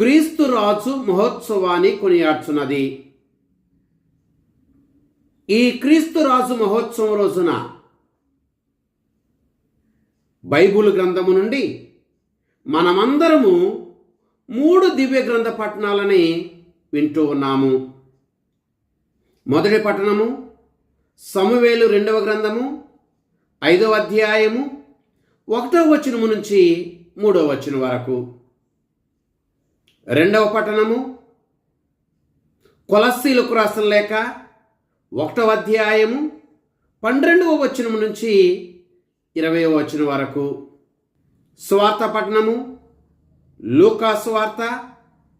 క్రీస్తు రాజు మహోత్సవాన్ని కొనియాడుచున్నది. ఈ క్రీస్తు రాజు మహోత్సవం రోజున బైబుల్ గ్రంథము నుండి మనమందరము మూడు దివ్య గ్రంథ పట్టణాలని వింటూ ఉన్నాము. మొదటి పట్టణము సమవేలు రెండవ గ్రంథము ఐదవ అధ్యాయము ఒకటవ వచనము నుంచి మూడవ వచనం వరకు. రెండవ పట్టణము కొలస్సీలకు రాసిన లేక ఒకటవ అధ్యాయము పన్నెండవ వచనము నుంచి ఇరవై వచనం వరకు. స్వార్థ పట్టణము లూకా స్వార్థ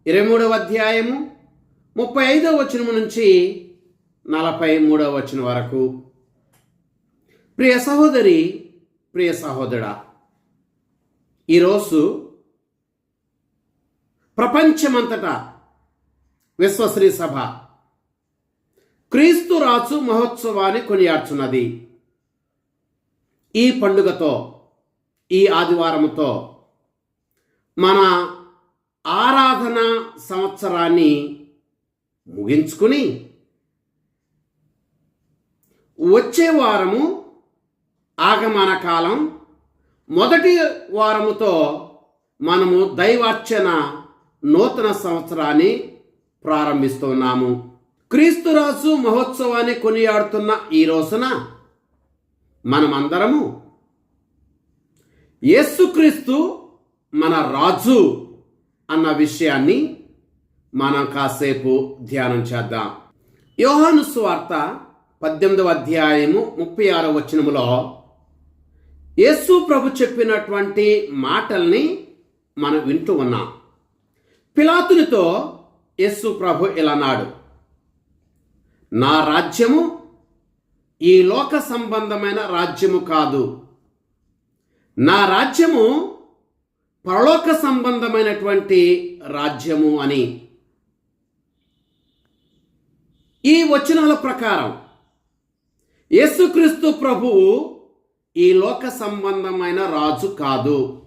ఇరవై మూడవ అధ్యాయము ముప్పై ఐదవ వచనము నుంచి నలభై మూడవ వచనం వరకు. ప్రియ సహోదరి ప్రియ సహోదరా ఈరోజు ప్రపంచమంతటా విశ్వశ్రీ సభ. క్రీస్తు రాజు మహోత్సవాన్ని కొనియాడుచున్నది. ఈ పండుగతో ఈ ఆదివారముతో మన ఆరాధన సంవత్సరాన్ని ముగించుకుని వచ్చే వారము ఆగమన కాలం. మొదటి వారముతో మనము దైవార్చన నూతన సంవత్సరాన్ని ప్రారంభిస్తున్నాము. క్రీస్తురాజు మహోత్సవాన్ని కొనియాడుతున్న ఈ రోజున మనమందరము యేసుక్రీస్తు మన రాజు అన్న విషయాన్ని మనం కాసేపు ధ్యానం చేద్దాం. యోహాను స్వార్త పద్దెనిమిదవ అధ్యాయము ముప్పై ఆరో వచనములో యేసు ప్రభు చెప్పినటువంటి మాటల్ని మనం వింటూ ఉన్నాం. పిలాతునితో యస్సు ప్రభు ఇలా నాడు నా రాజ్యము ఈ లోక సంబంధమైన రాజ్యము కాదు. నా రాజ్యము పరలోక సంబంధమైనటువంటి రాజ్యము అని. ఈ వచనాల ప్రకారం యేసుక్రీస్తు ప్రభువు ఈ లోక సంబంధమైన రాజు కాదు.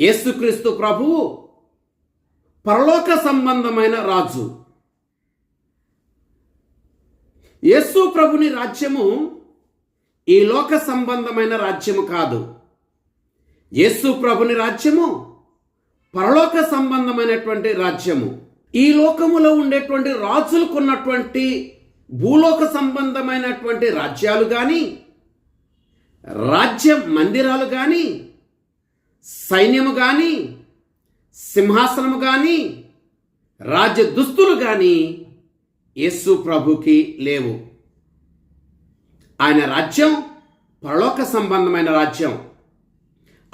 యేసుక్రీస్తు ప్రభువు పరలోక సంబంధమైన రాజు. యేసు ప్రభుని రాజ్యము ఈ లోక సంబంధమైన రాజ్యము కాదు. యేసు ప్రభుని రాజ్యము పరలోక సంబంధమైనటువంటి రాజ్యము. ఈ లోకములో ఉండేటువంటి రాజులకున్నటువంటి భూలోక సంబంధమైనటువంటి రాజ్యాలు కానీ రాజ్య మందిరాలు కానీ సైన్యము కానీ సింహాసనము కానీ రాజ్య దుస్తులు కానీ యేసు ప్రభుకి లేవు. ఆయన రాజ్యం పరలోక సంబంధమైన రాజ్యం.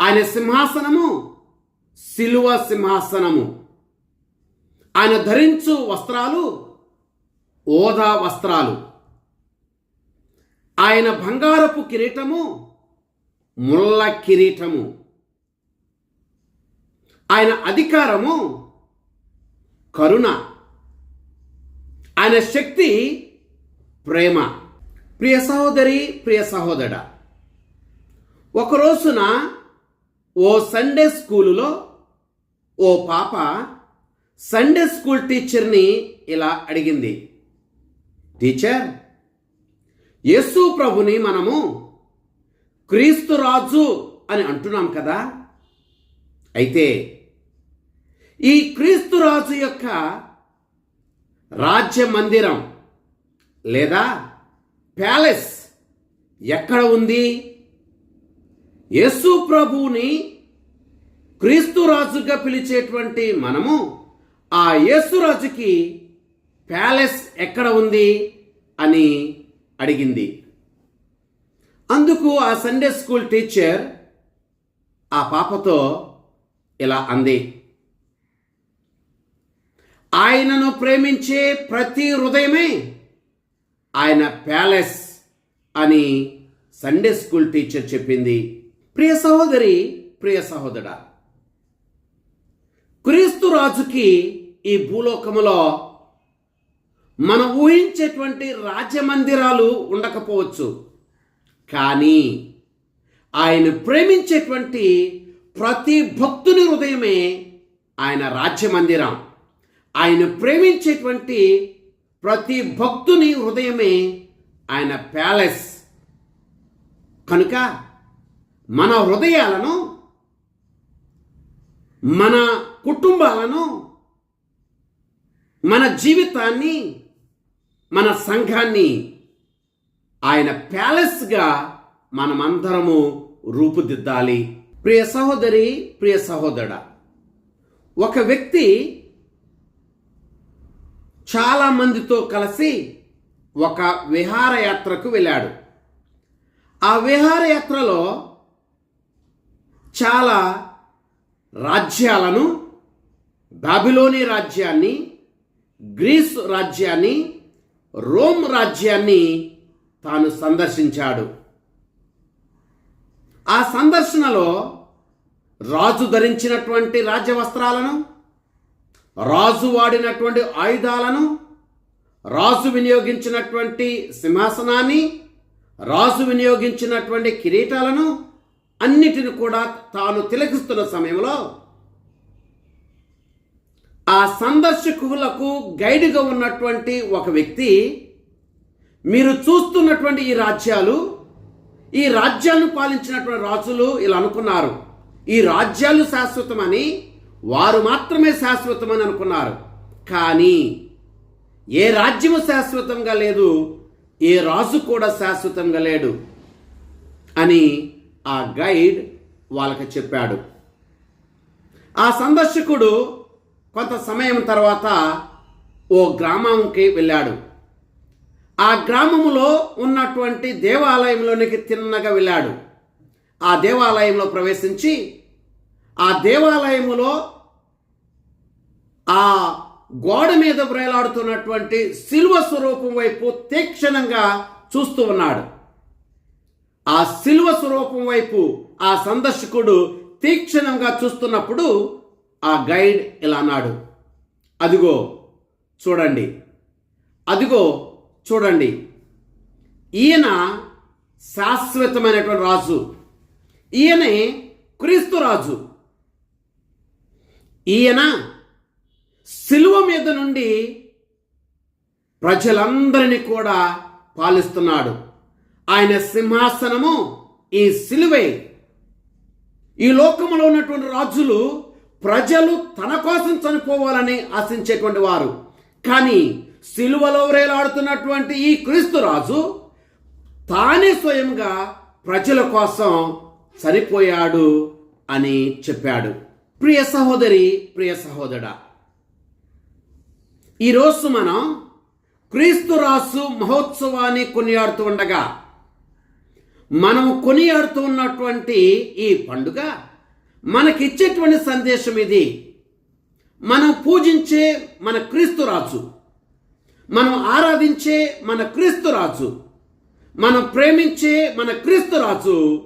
ఆయన సింహాసనము సిలువ సింహాసనము. ఆయన ధరించు వస్త్రాలు ఓదా వస్త్రాలు. ఆయన బంగారపు కిరీటము ముళ్ళ కిరీటము. ఆయన అధికారము కరుణ. ఆయన శక్తి ప్రేమ. ప్రియ సహోదరి ప్రియ సహోదర ఒక రోజున ఓ సండే స్కూలులో ఓ పాప సండే స్కూల్ టీచర్ని ఇలా అడిగింది. టీచర్ యేసు ప్రభుని మనము క్రీస్తు రాజు అని అంటున్నాం కదా. అయితే ఈ క్రీస్తు రాజు యొక్క రాజ్య మందిరం లేదా ప్యాలెస్ ఎక్కడ ఉంది? యేసు ప్రభువుని క్రీస్తు రాజుగా పిలిచేటువంటి మనము ఆ యేసు రాజుకి ప్యాలెస్ ఎక్కడ ఉంది అని అడిగింది. అందుకు ఆ సండే స్కూల్ టీచర్ ఆ పాపతో ఇలా అంది ఆయనను ప్రేమించే ప్రతి హృదయమే ఆయన ప్యాలెస్ అని సండే స్కూల్ టీచర్ చెప్పింది. ప్రియ సహోదరి ప్రియ సహోదర క్రీస్తు రాజుకి ఈ భూలోకములో మనం ఊహించేటువంటి రాజ్యమందిరాలు ఉండకపోవచ్చు. కానీ ఆయన ప్రేమించేటువంటి ప్రతి భక్తుని హృదయమే ఆయన రాజ్యమందిరం ఆయన ప్రేమించేటువంటి ప్రతి భక్తుని హృదయమే ఆయన ప్యాలెస్. కనుక మన హృదయాలను మన కుటుంబాలను మన జీవితాన్ని మన సంఘాన్ని ఆయన ప్యాలెస్గా మనమందరము రూపుదిద్దాలి. ప్రియ సహోదరి ప్రియ సహోదరుడ ఒక వ్యక్తి చాలా మందితో కలిసి ఒక విహారయాత్రకు వెళ్ళాడు. ఆ విహారయాత్రలో చాలా రాజ్యాలను బాబిలోని రాజ్యాన్ని గ్రీస్ రాజ్యాన్ని రోమ్ రాజ్యాన్ని తాను సందర్శించాడు. ఆ సందర్శనలో రాజు ధరించినటువంటి రాజ్య వస్త్రాలను రాజు వాడినటువంటి ఆయుధాలను రాజు వినియోగించినటువంటి సింహాసనాన్ని రాజు వినియోగించినటువంటి కిరీటాలను అన్నిటిని కూడా తాను తిలకిస్తున్న సమయంలో ఆ సందర్శకులకు గైడ్గా ఉన్నటువంటి ఒక వ్యక్తి మీరు చూస్తున్నటువంటి ఈ రాజ్యాలు ఈ రాజ్యాలను పాలించినటువంటి రాజులు ఇలా అనుకున్నారు. ఈ రాజ్యాలు శాశ్వతమని వారు మాత్రమే శాశ్వతమని అనుకున్నారు. కానీ ఏ రాజ్యము శాశ్వతంగా లేదు ఏ రాజు కూడా శాశ్వతంగా లేడు అని ఆ గైడ్ వాళ్ళకి చెప్పాడు. ఆ సందర్శకుడు కొంత సమయం తర్వాత ఓ గ్రామంకి వెళ్ళాడు. ఆ గ్రామములో ఉన్నటువంటి దేవాలయంలోనికి తిన్నగా వెళ్ళాడు. ఆ దేవాలయంలో ప్రవేశించి ఆ దేవాలయములో ఆ గోడ మీద వ్రేలాడుతున్నటువంటి శిల్వ స్వరూపం వైపు తీక్షణంగా చూస్తూ ఉన్నాడు. ఆ శిల్వ స్వరూపం వైపు ఆ సందర్శకుడు తీక్షణంగా చూస్తున్నప్పుడు ఆ గైడ్ ఇలా అన్నాడు. అదిగో చూడండి. అదిగో చూడండి. ఈయన శాశ్వతమైనటువంటి రాజు. ఈయనే క్రీస్తు రాజు. ఈయన శిలువ మీద నుండి ప్రజలందరినీ కూడా పాలిస్తున్నాడు. ఆయన సింహాసనము ఈ సిలువే. ఈ లోకంలో ఉన్నటువంటి రాజులు ప్రజలు తన కోసం చనిపోవాలని ఆశించేటువంటి వారు. కానీ సిలువలో వేలాడుతున్నటువంటి ఈ క్రీస్తు రాజు తానే స్వయంగా ప్రజల కోసం చనిపోయాడు అని చెప్పాడు. ప్రియ సహోదరి ప్రియ సహోదరా ఈరోజు మనం క్రీస్తు రాసు మహోత్సవాన్ని కొనియాడుతూ ఉండగా మనం కొనియాడుతూ ఉన్నటువంటి ఈ పండుగ మనకిచ్చేటువంటి సందేశం ఇది. మనం పూజించే మన క్రీస్తు రాజు మనం ఆరాధించే మన క్రీస్తు రాజు మనం ప్రేమించే మన క్రీస్తు రాజు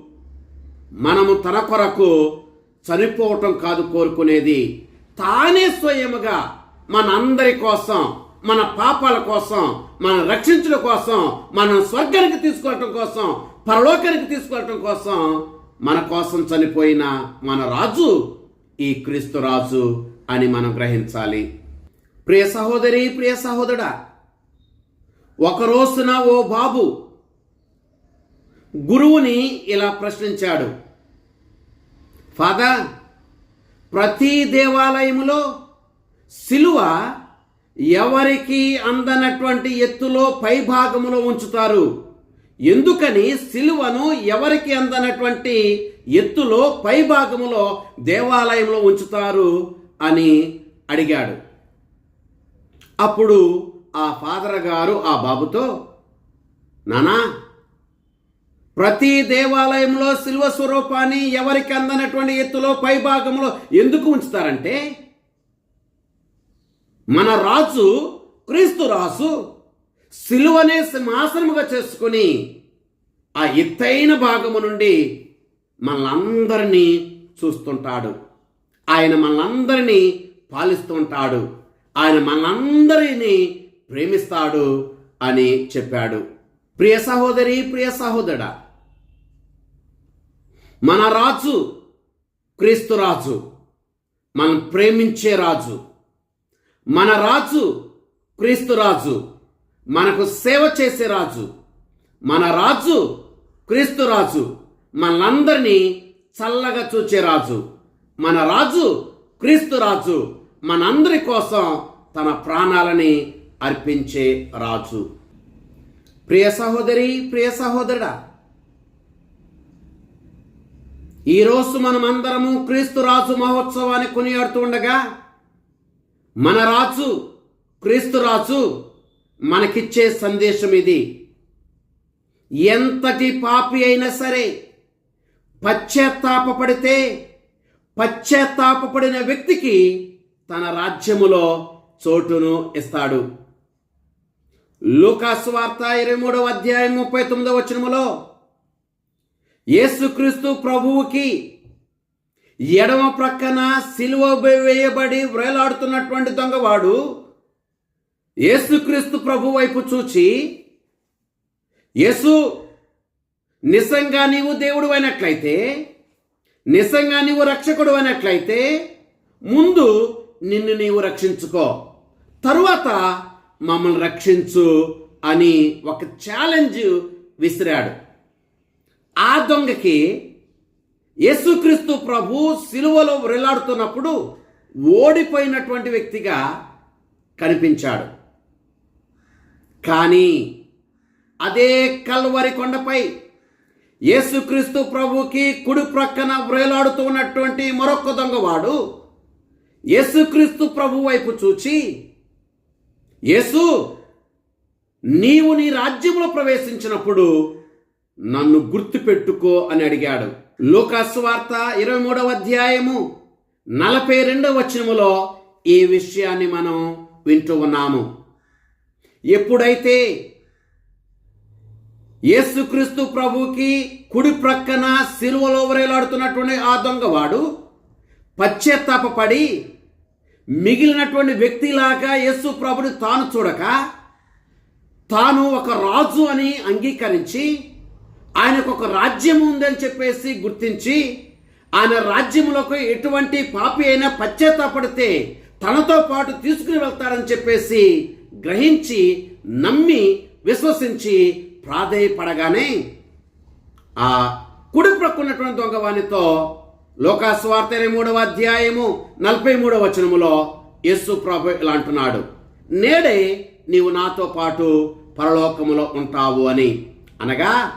మనము తన కొరకు చనిపోవటం కాదు కోరుకునేది. తానే స్వయముగా మన అందరి కోసం మన పాపాల కోసం మన రక్షించడం కోసం మనం స్వర్గానికి తీసుకోవటం కోసం పరలోకానికి తీసుకోవటం కోసం మన కోసం చనిపోయిన మన రాజు ఈ క్రీస్తు రాజు అని మనం గ్రహించాలి. ప్రియ సహోదరి ప్రియ సహోదరా ఒక రోజున ఓ బాబు గురువుని ఇలా ప్రశ్నించాడు. ఫాదర్ ప్రతి దేవాలయములో సిలువ ఎవరికి అందనటువంటి ఎత్తులో పైభాగములో ఉంచుతారు? ఎందుకని సిలువను ఎవరికి అందనటువంటి ఎత్తులో పైభాగములో దేవాలయంలో ఉంచుతారు అని అడిగాడు. అప్పుడు ఆ ఫాదర్ గారు ఆ బాబుతో నానా ప్రతి దేవాలయంలో శిల్వ స్వరూపాన్ని ఎవరికి అందనటువంటి ఎత్తులో పై భాగంలో ఎందుకు ఉంచుతారంటే మన రాజు క్రీస్తు రాజు సిలువనే సింహాసనముగా చేసుకుని ఆ ఎత్తైన భాగము నుండి మనలందరినీ చూస్తుంటాడు. ఆయన మనందరినీ పాలిస్తుంటాడు ఆయన మనందరినీ ప్రేమిస్తాడు అని చెప్పాడు. ప్రియ సహోదరి ప్రియ సహోదరా మన రాజు క్రీస్తు రాజు మనం ప్రేమించే రాజు మన రాజు క్రీస్తు రాజు మనకు సేవ చేసే రాజు మన రాజు క్రీస్తు రాజు మనందరినీ చల్లగా చూచే రాజు మన రాజు క్రీస్తు రాజు మనందరి కోసం తన ప్రాణాలని అర్పించే రాజు. ప్రియ సహోదరి ప్రియ సహోదరుడా ఈరోజు మనమందరము క్రీస్తు రాజు మహోత్సవాన్ని కొనియాడుతూ ఉండగా మన రాజు క్రీస్తు రాజు మనకిచ్చే సందేశం ఇది. ఎంతటి పాపి అయినా సరే పశ్చాత్తాపడితే పశ్చాత్తాపడిన వ్యక్తికి తన రాజ్యములో చోటును ఇస్తాడు. లూకాసు వార్త ఇరవై మూడవ అధ్యాయం ముప్పై తొమ్మిదవ వచనములో యేసుక్రీస్తు ప్రభువుకి ఎడమ ప్రక్కన సిలువ వేయబడి వేలాడుతున్నటువంటి దొంగవాడు యేసుక్రీస్తు ప్రభు వైపు చూచి యేసు నిజంగా నీవు దేవుడు అయినట్లయితే నిజంగా నీవు రక్షకుడు అయినట్లయితే ముందు నిన్ను నీవు రక్షించుకో. తరువాత మమ్మల్ని రక్షించు అని ఒక ఛాలెంజ్ విసిరాడు. ఆ దొంగకి యేసుక్రీస్తు ప్రభు సిలువలో వ్రేలాడుతున్నప్పుడు ఓడిపోయినటువంటి వ్యక్తిగా కనిపించాడు. కానీ అదే కల్వరి కొండపై యేసుక్రీస్తు ప్రభుకి కుడి ప్రక్కన వ్రేలాడుతూ ఉన్నటువంటి మరొక దొంగవాడు యేసుక్రీస్తు ప్రభు వైపు చూచి యేసు నీవు నీ రాజ్యంలో ప్రవేశించినప్పుడు నన్ను గుర్తుపెట్టుకో అని అడిగాడు. లూకాసు వార్త ఇరవై మూడవ అధ్యాయము. నలభై రెండవ వచనములో ఈ విషయాన్ని మనం వింటూ ఉన్నాము. ఎప్పుడైతే యేసుక్రీస్తు ప్రభుకి కుడి ప్రక్కన సిలువలో వరేలాడుతున్నటువంటి ఆ దొంగవాడు పశ్చాత్తాపడి మిగిలినటువంటి వ్యక్తిలాగా యేసు ప్రభుని తాను చూడక తాను ఒక రాజు అని అంగీకరించి ఆయనకు ఒక రాజ్యం ఉందని చెప్పేసి గుర్తించి ఆయన రాజ్యములకు ఎటువంటి పాపి అయినా పశ్చాత్తాపడితే తనతో పాటు తీసుకుని వెళ్తాడని చెప్పేసి గ్రహించి నమ్మి విశ్వసించి ప్రాధేయపడగానే ఆ కుడి ప్రక్కున్నటువంటి దొంగవానితో లోకాస్వార్త మూడవ అధ్యాయము నలభై మూడవ వచనములో యేసు ప్రభు ఇలా అంటున్నాడు నేడే నీవు నాతో పాటు పరలోకములో ఉంటావు అని. అనగా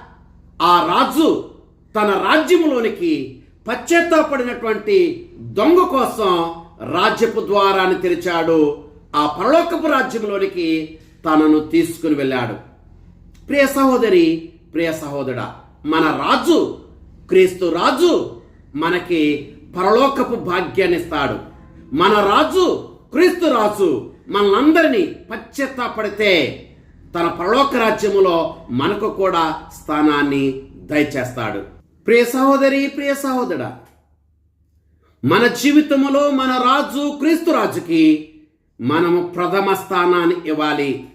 ఆ రాజు తన రాజ్యములోనికి పశ్చాత్తాపడినటువంటి దొంగ కోసం రాజ్యపు ద్వారాన్ని తెరిచాడు. ఆ పరలోకపు రాజ్యంలోనికి తనను తీసుకుని వెళ్ళాడు. ప్రియ సహోదరి ప్రియ సహోదరుడా మన రాజు క్రీస్తు రాజు మనకి పరలోకపు భాగ్యాన్ని ఇస్తాడు. మన రాజు క్రీస్తు రాజు మనందరినీ పశ్చాత్తాపడితే తన పరలోక రాజ్యములో మనకు కూడా స్థానాన్ని దయచేస్తాడు. ప్రియ సహోదరి ప్రియ సహోదరుడా మన జీవితంలో మన రాజు క్రీస్తు రాజుకి మనము ప్రథమ స్థానాన్ని ఇవ్వాలి.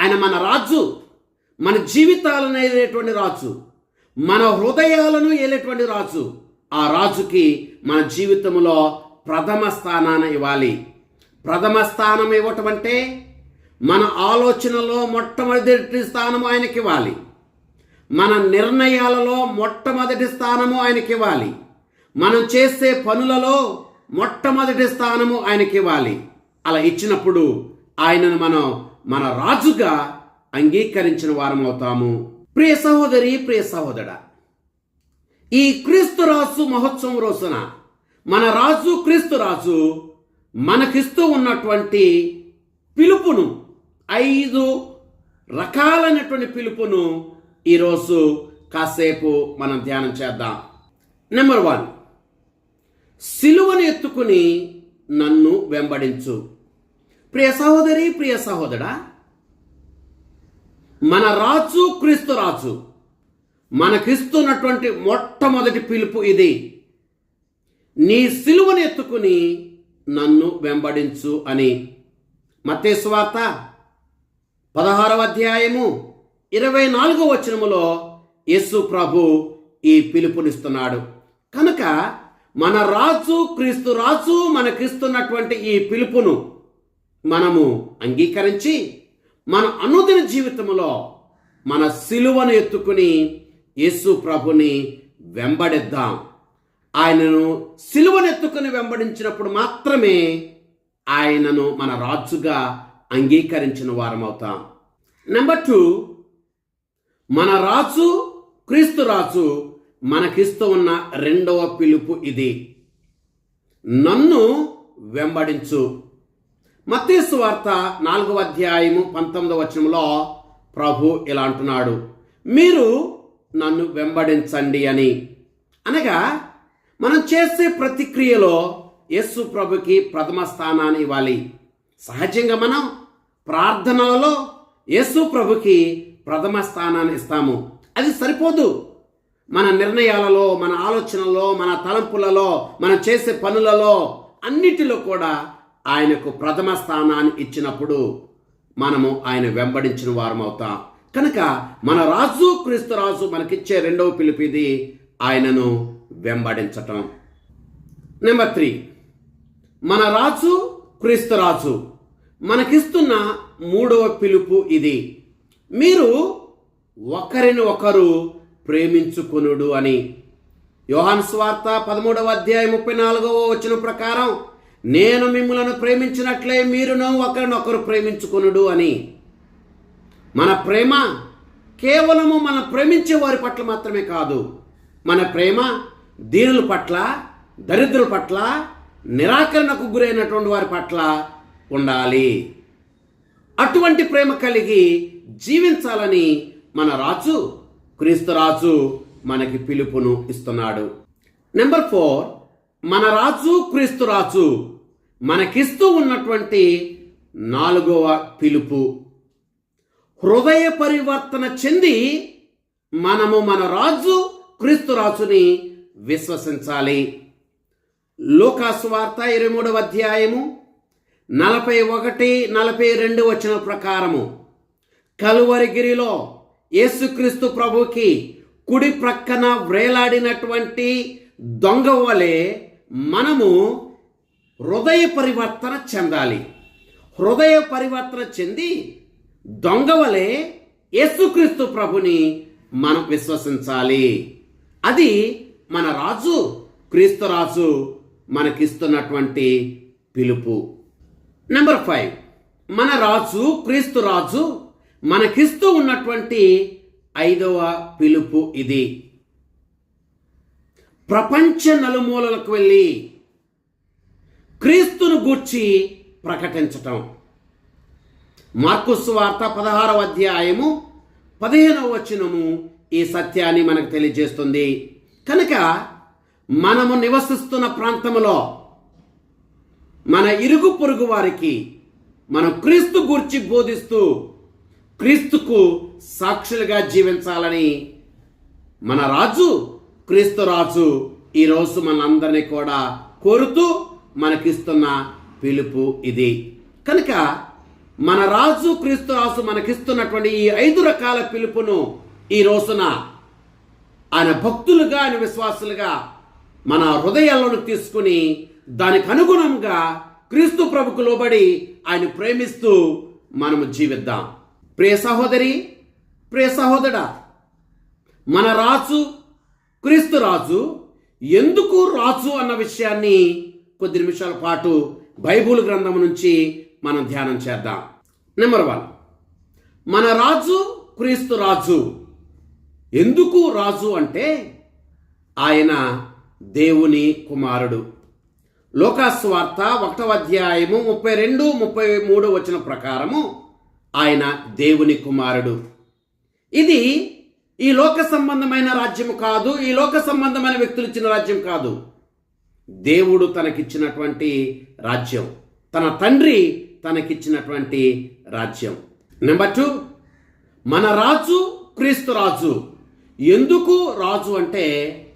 ఆయన మన రాజు మన జీవితాలను ఏలేటువంటి రాజు మన హృదయాలను ఏలేటువంటి రాజు ఆ రాజుకి మన జీవితంలో ప్రథమ స్థానాన్ని ఇవ్వాలి. ప్రథమ స్థానం ఇవ్వటం అంటే మన ఆలోచనలో మొట్టమొదటి స్థానము ఆయనకి ఇవ్వాలి. మన నిర్ణయాలలో మొట్టమొదటి స్థానము ఆయనకి ఇవ్వాలి. మనం చేసే పనులలో మొట్టమొదటి స్థానము ఆయనకి ఇవ్వాలి. అలా ఇచ్చినప్పుడు ఆయనను మనం మన రాజుగా అంగీకరించిన వారం అవుతాము ప్రియ సహోదరి ప్రియ సహోదర ఈ క్రీస్తు రాజు మహోత్సవం రోజున మన రాజు క్రీస్తు రాజు మనకిస్తూ ఉన్నటువంటి పిలుపును ఐదు రకాలైనటువంటి పిలుపును ఈరోజు కాసేపు మనం ధ్యానం చేద్దాం. నెంబర్ వన్ సిలువను ఎత్తుకుని నన్ను వెంబడించు. ప్రియ సహోదరి ప్రియ సహోదరా మన రాజు క్రీస్తు రాజు మనకిస్తున్నటువంటి మొట్టమొదటి పిలుపు ఇది. నీ సిలువను ఎత్తుకుని నన్ను వెంబడించు అని. మతేశ్వార్త పదహారవ అధ్యాయము ఇరవై నాలుగో వచనములో యేసు ప్రభు ఈ పిలుపునిస్తున్నాడు. కనుక మన రాజు క్రీస్తు రాజు మనకిస్తున్నటువంటి ఈ పిలుపును మనము అంగీకరించి మన అనుదిన జీవితంలో మన సిలువను ఎత్తుకుని యేసు ప్రభుని వెంబడిద్దాం. ఆయనను సిలువను ఎత్తుకుని వెంబడించినప్పుడు మాత్రమే ఆయనను మన రాజుగా అంగీకరించిన వారమవుతాం. నెంబర్ టూ మన రాజు క్రీస్తు రాజు మనకిస్తూ ఉన్న రెండవ పిలుపు ఇది. నన్ను వెంబడించు. మత్తేసు వార్త నాలుగవ అధ్యాయము పంతొమ్మిదవ వచనంలో ప్రభు ఇలా అంటున్నాడు. మీరు నన్ను వెంబడించండి అని. అనగా మనం చేసే ప్రతిక్రియలో యేసు ప్రభుకి ప్రథమ స్థానాన్ని ఇవ్వాలి. సహజంగా మనం ప్రార్థనలలో యేసు ప్రభుకి ప్రథమ స్థానాన్ని ఇస్తాము. అది సరిపోదు. మన నిర్ణయాలలో మన ఆలోచనలో మన తలంపులలో మనం చేసే పనులలో అన్నిటిలో కూడా ఆయనకు ప్రథమ స్థానాన్ని ఇచ్చినప్పుడు మనము ఆయన వెంబడించిన వారం అవుతాం. కనుక మన రాజు క్రీస్తు రాజు మనకిచ్చే రెండవ పిలుపు ఇది ఆయనను వెంబడించటం. Number three. మన రాజు క్రీస్తు రాజు. మనకిస్తున్న మూడవ పిలుపు ఇది. మీరు ఒకరిని ఒకరు ప్రేమించుకొనుడు అని. యోహాన్ స్వార్త పదమూడవ అధ్యాయం ముప్పై నాలుగవ వచ్చిన ప్రకారం నేను మిమ్మలను ప్రేమించినట్లే మీరును ఒకరినొకరు ప్రేమించుకొనుడు అని. మన ప్రేమ కేవలము మనం ప్రేమించే వారి పట్ల మాత్రమే కాదు. మన ప్రేమ దీనుల పట్ల దరిద్రుల పట్ల నిరాకరణకు గురైనటువంటి వారి పట్ల ఉండాలి. అటువంటి ప్రేమ కలిగి జీవించాలని మన రాజు క్రీస్తు రాజు మనకి పిలుపును ఇస్తున్నాడు. నెంబర్ ఫోర్ మన రాజు క్రీస్తు రాజు మనకిస్తూ ఉన్నటువంటి నాలుగవ పిలుపు. హృదయ పరివర్తన చెంది మనము మన రాజు క్రీస్తు రాజుని విశ్వసించాలి. లోకాసు వార్త ఇరవై మూడవ అధ్యాయము నలభై ఒకటి నలభై రెండు వచ్చిన ప్రకారము కలువరిగిరిలో యేసుక్రీస్తు ప్రభుకి కుడి ప్రక్కన వ్రేలాడినటువంటి దొంగ వలె మనము హృదయ పరివర్తన చెందాలి. హృదయ పరివర్తన చెంది దొంగ వలె యేసుక్రీస్తు ప్రభుని మనం విశ్వసించాలి. అది మన రాజు క్రీస్తు రాజు మనకిస్తున్నటువంటి పిలుపు. నెంబర్ ఫైవ్ మన రాజు క్రీస్తు రాజు మనకిస్తూ ఉన్నటువంటి ఐదవ పిలుపు ఇది. ప్రపంచ నలుమూలలకు వెళ్ళి క్రీస్తును గూర్చి ప్రకటించటం. మార్కుస్ వార్త పదహారవ అధ్యాయము పదిహేనవ వచనము ఈ సత్యాన్ని మనకు తెలియజేస్తుంది. కనుక మనము నివసిస్తున్న ప్రాంతంలో మన ఇరుగు పొరుగు వారికి మనం క్రీస్తు గూర్చి బోధిస్తూ క్రీస్తుకు సాక్షులుగా జీవించాలని మన రాజు క్రీస్తు రాజు ఈరోజు మనందరినీ కూడా కోరుతూ మనకిస్తున్న పిలుపు ఇది. కనుక మన రాజు క్రీస్తు రాజు మనకిస్తున్నటువంటి ఈ ఐదు రకాల పిలుపును ఈ రోజున ఆయన భక్తులుగా ఆయన విశ్వాసులుగా మన హృదయాలను తీసుకుని దానికి అనుగుణంగా క్రీస్తు ప్రభుకు లోబడి ఆయన ప్రేమిస్తూ మనము జీవిద్దాం. ప్రియ సహోదరి ప్రియ సహోదర మన రాజు క్రీస్తు రాజు ఎందుకు రాజు అన్న విషయాన్ని కొద్ది నిమిషాల పాటు బైబుల్ గ్రంథం నుంచి మనం ధ్యానం చేద్దాం. నెంబర్ వన్ మన రాజు క్రీస్తు రాజు ఎందుకు రాజు అంటే ఆయన దేవుని కుమారుడు. లోకాస్వార్త ఒకటవ అధ్యాయము ముప్పై రెండు ముప్పై మూడు వచ్చిన ప్రకారము ఆయన దేవుని కుమారుడు. ఇది ఈ లోక సంబంధమైన రాజ్యము కాదు ఈ లోక సంబంధమైన వ్యక్తులు ఇచ్చిన రాజ్యం కాదు. దేవుడు తనకిచ్చినటువంటి రాజ్యం తన తండ్రి తనకిచ్చినటువంటి రాజ్యం. నెంబర్ టూ మన రాజు క్రీస్తు రాజు. ఎందుకు రాజు అంటే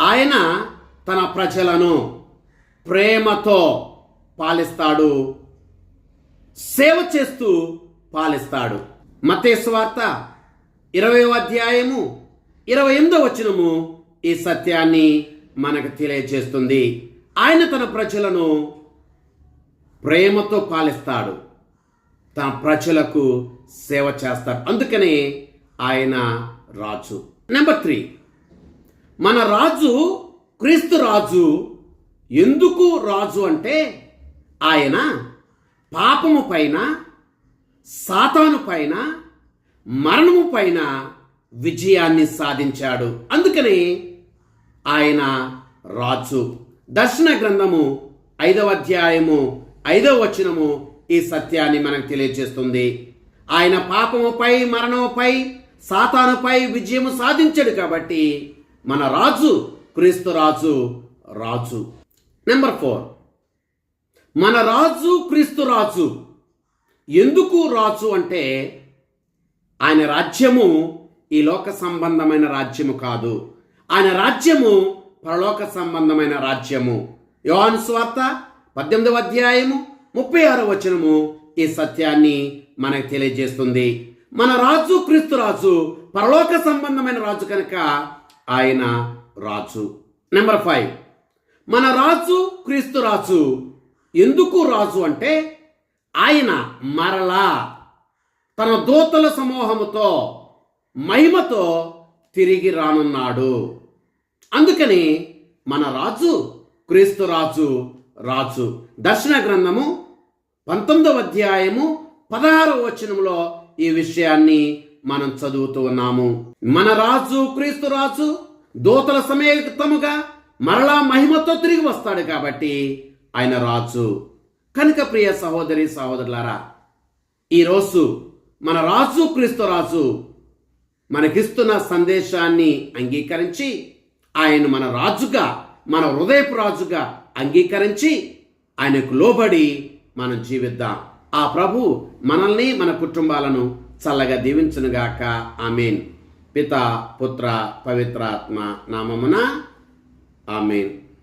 ఆయన తన ప్రజలను ప్రేమతో పాలిస్తాడు. సేవ చేస్తూ పాలిస్తాడు. మతేశ్వార్త ఇరవై అధ్యాయము ఇరవై ఎనిమిదో వచనము ఈ సత్యాన్ని మనకు తెలియజేస్తుంది. ఆయన తన ప్రజలను ప్రేమతో పాలిస్తాడు. తన ప్రజలకు సేవ చేస్తాడు. అందుకనే ఆయన రాజు. Number three. మన రాజు క్రీస్తు రాజు ఎందుకు రాజు అంటే ఆయన పాపము పైన సాతాను పైన మరణము పైన విజయాన్ని సాధించాడు. అందుకని ఆయన రాజు. దర్శన గ్రంథము ఐదవ అధ్యాయము ఐదవ వచనము ఈ సత్యాన్ని మనకు తెలియజేస్తుంది. ఆయన పాపముపై మరణముపై సాతానుపై విజయము సాధించాడు కాబట్టి మన రాజు క్రీస్తు రాజు రాజు. నెంబర్ ఫోర్ మన రాజు క్రీస్తు రాజు. ఎందుకు రాజు అంటే ఆయన రాజ్యము ఈ లోక సంబంధమైన రాజ్యము కాదు. ఆయన రాజ్యము పరలోక సంబంధమైన రాజ్యము. యోహాను స్వార్త పద్దెనిమిదవ అధ్యాయము ముప్పై ఆరో వచనము ఈ సత్యాన్ని మనకు తెలియజేస్తుంది. మన రాజు క్రీస్తు రాజు పరలోక సంబంధమైన రాజు కనుక ఆయన రాజు. నెంబర్ ఫైవ్ మన రాజు క్రీస్తు రాజు. ఎందుకు రాజు అంటే ఆయన మరలా తన దూతల సమూహముతో మహిమతో తిరిగి రానున్నాడు. అందుకని మన రాజు క్రీస్తు రాజు రాజు. దర్శన గ్రంథము పంతొమ్మిదవ అధ్యాయము పదహారవ వచనంలో ఈ విషయాన్ని మనం చదువుతూ ఉన్నాము. మన రాజు క్రీస్తు రాజు దూతల సమేతముగా మరలా మహిమతో తిరిగి వస్తాడు కాబట్టి ఆయన రాజు. కనుక ప్రియ సహోదరి సహోదరులారా ఈరోజు మన రాజు క్రీస్తు రాజు మనకిస్తున్న సందేశాన్ని అంగీకరించి ఆయన మన రాజుగా మన హృదయపు రాజుగా అంగీకరించి ఆయనకు లోబడి మనం జీవిద్దాం. ఆ ప్రభు మనల్ని మన కుటుంబాలను చల్లగా దీవించునుగాక. ఆమెన్. పిత పుత్ర పవిత్రాత్మ నామమున ఆమెన్